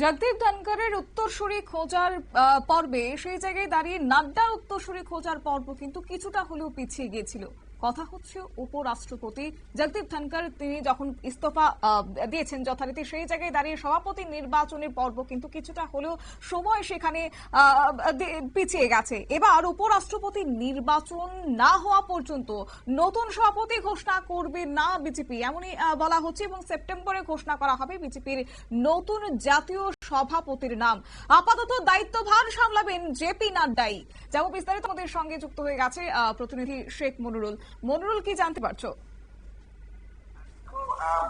জগদীপ ধনকরের উত্তরসূরি খোঁজার পর্বে সেই জায়গায় দাঁড়িয়ে নাড্ডার উত্তরসূরি খোঁজার পর্ব কিন্তু কিছুটা হলেও পিছিয়ে গিয়েছিল। কথা হচ্ছে উপরাষ্ট্রপতি। জগদীপ ধনকর তিনি যখন ইস্তফা দিয়েছেন যথারীতি, সেই জায়গায় দাঁড়িয়ে সভাপতি নির্বাচনের পর্ব কিন্তু কিছুটা হলেও সময় সেখানে পিছিয়ে গেছে। এবার উপরাষ্ট্রপতি নির্বাচন না হওয়া পর্যন্ত নতুন সভাপতি ঘোষণা করবে না বিজেপি, এমনই বলা হচ্ছে এবং সেপ্টেম্বরে ঘোষণা করা হবে বিজেপির নতুন জাতীয় সভাপতির নাম। আপাতত দায়িত্বভার সামলাবেন জেপি নাড্ডাই। যেমন বিস্তারিত আমাদের সঙ্গে যুক্ত হয়ে গেছে প্রতিনিধি শেখ মনুরুল। মনুরুল, কি জানতে পারছ?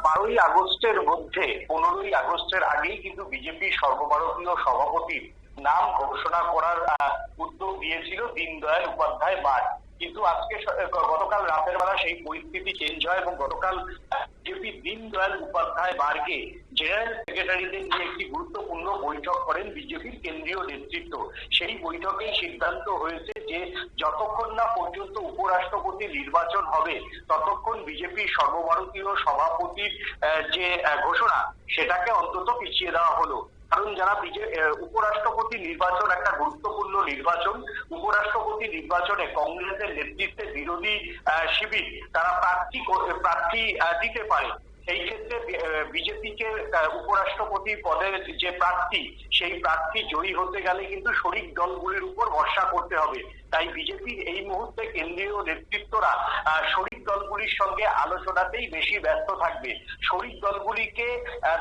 বারোই আগস্টের মধ্যে, পনেরোই আগস্টের আগেই কিন্তু বিজেপি সর্বভারতীয় সভাপতির নাম ঘোষণা করার উদ্যোগ দিয়েছিল দীনদয়াল উপাধ্যায় মাঠ। কিন্তু আজকে গতকাল রাতের বেলা সেই পরিস্থিতি চেঞ্জ হয় এবং গতকাল বিজেপি দীনদয়াল উপাধ্যায় মার্গে জেনারেল সেক্রেটারিদের নিয়ে একটি গুরুত্বপূর্ণ বৈঠক করেন বিজেপির কেন্দ্রীয় নেতৃত্ব। সেই বৈঠকে সিদ্ধান্ত হয়েছে যে যতক্ষণ না পর্যন্ত উপরাষ্ট্রপতি নির্বাচন হবে, ততক্ষণ বিজেপির সর্বভারতীয় সভাপতির যে ঘোষণা, সেটাকে অন্তত পিছিয়ে দেওয়া হলো। কারণ যারা উপরাষ্ট্রপতি নির্বাচন, একটা গুরুত্বপূর্ণ নির্বাচন, উপরাষ্ট্রপতি নির্বাচনে কংগ্রেসের নেতৃত্বে বিরোধী শিবির, তারা প্রার্থী প্রার্থী দিতে পারে। সেই ক্ষেত্রে বিজেপিকে উপরাষ্ট্রপতি পদের যে প্রার্থী, সেই প্রার্থী জয়ী হতে গেলে কিন্তু শরিক দলগুলির উপর ভরসা করতে হবে। তাই বিজেপির এই মুহূর্তে কেন্দ্রীয় নেতৃত্বরা শরিক দলগুলির সঙ্গে আলোচনাতেই বেশি ব্যস্ত থাকবে। শরিক দলগুলিকে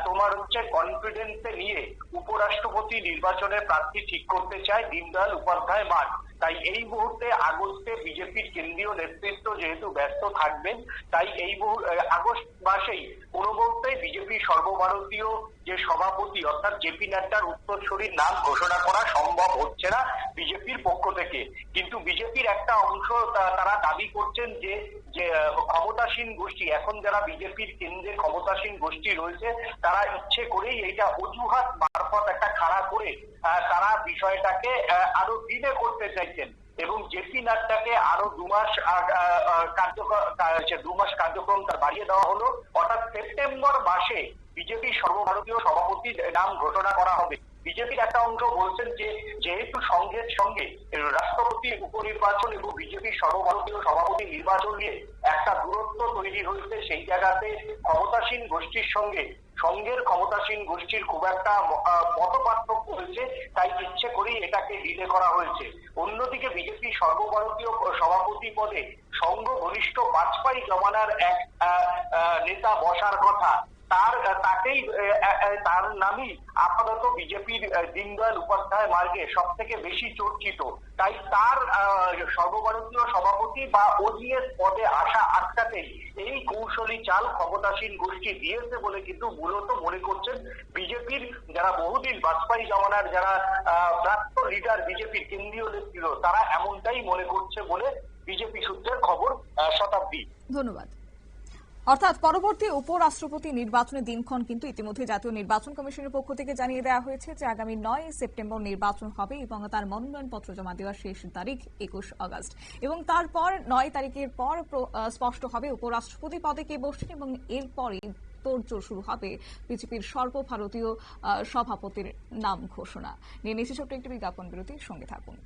তোমার হচ্ছে কনফিডেন্সে নিয়ে উপরাষ্ট্রপতি নির্বাচনে প্রার্থী ঠিক করতে চায় দীনদয়াল উপাধ্যায় মাঠ। তাই এই মুহূর্তে আগস্টে বিজেপির কেন্দ্রীয় নেতৃত্ব যেহেতু ব্যস্ত থাকবেন, তাই এই আগস্ট মাসেই কোনো মুহূর্তে বিজেপি সর্বভারতীয় যে সভাপতি অর্থাৎ জেপি নাড্ডার উত্তরসূরির নাম ঘোষণা করা সম্ভব হচ্ছে না বিজেপির পক্ষ থেকে। কিন্তু বিজেপির একটা অংশ তারা দাবি করছেন যে যে, ক্ষমতাসীন গোষ্ঠী, এখন যারা বিজেপির কেন্দ্রে ক্ষমতাসীন গোষ্ঠী রয়েছে, তারা ইচ্ছে করেই এইটা অজুহাত মারফত একটা খাড়া করে তারা বিষয়টাকে আরও দিনে করতে চাইছেন। এবং জেপি নাড্ডাকে আরও দু মাস আগ- আহ, আহ, কার্যকর কা- যে দু মাস কার্যক্রম তার বাড়িয়ে দেওয়া হলো। অর্থাৎ সেপ্টেম্বর মাসে বিজেপি সর্বভারতীয় সভাপতির নাম ঘোষণা করা হবে। বিজেপির একটা অংশ বলছেন যে যেহেতু সংঘের সঙ্গে রাষ্ট্রপতি উপনির্বাচন এবং বিজেপির সর্বভারতীয় সভাপতি নির্বাচন নিয়ে একটা দূরত্ব তৈরি হয়েছে সেই জায়গাতে ক্ষমতাসীন গোষ্ঠীর সঙ্গে সংঘের ক্ষমতাসীন গোষ্ঠীর খুব একটা মত পার্থক্য হয়েছে। এটাকে ডিলে করা হয়েছে। অন্যদিকে বিজেপি সর্বভারতীয় সভাপতি পদে সংঘ ঘনিষ্ঠ বাজপেয়ী জমানার এক নেতা বসার কথা। তার, তাকেই তার নামই আপাতত বিজেপির দীনদয়াল উপাধ্যায় মার্গে সব থেকে বেশি চর্চিত। তাই তার সর্বভারতীয় সভাপতি বা ওজিএস পদে আসা কৌশলী চাল ক্ষমতাসীন গোষ্ঠী দিয়েছে বলে কিন্তু মূলত মনে করছেন বিজেপির যারা বহুদিন বাজপেয়ী জমানার যারা প্রাক্তন লিডার বিজেপির কেন্দ্রীয় নেতৃত্ব, তারা এমনটাই মনে করছে বলে বিজেপি সূত্রের খবর শতাব্দী। ধন্যবাদ। অর্থাৎ পরবর্তী উপরাষ্ট্রপতি নির্বাচনের দিনক্ষণ কিন্তু ইতিমধ্যে জাতীয় নির্বাচন কমিশনের পক্ষ থেকে জানিয়ে দেওয়া হয়েছে যে আগামী নয় সেপ্টেম্বর নির্বাচন হবে এবং তার মনোনয়নপত্র জমা দেওয়ার শেষ তারিখ একুশ আগস্ট এবং তারপর নয় তারিখের পর স্পষ্ট হবে উপরাষ্ট্রপতি পদে কে বসছেন এবং এরপরে তোড়জোড় শুরু হবে বিজেপির সর্বভারতীয় সভাপতির নাম ঘোষণা। নিয়ে নিচ্ছে ছোট্ট একটি বিজ্ঞাপন বিরতির সঙ্গে থাকুন।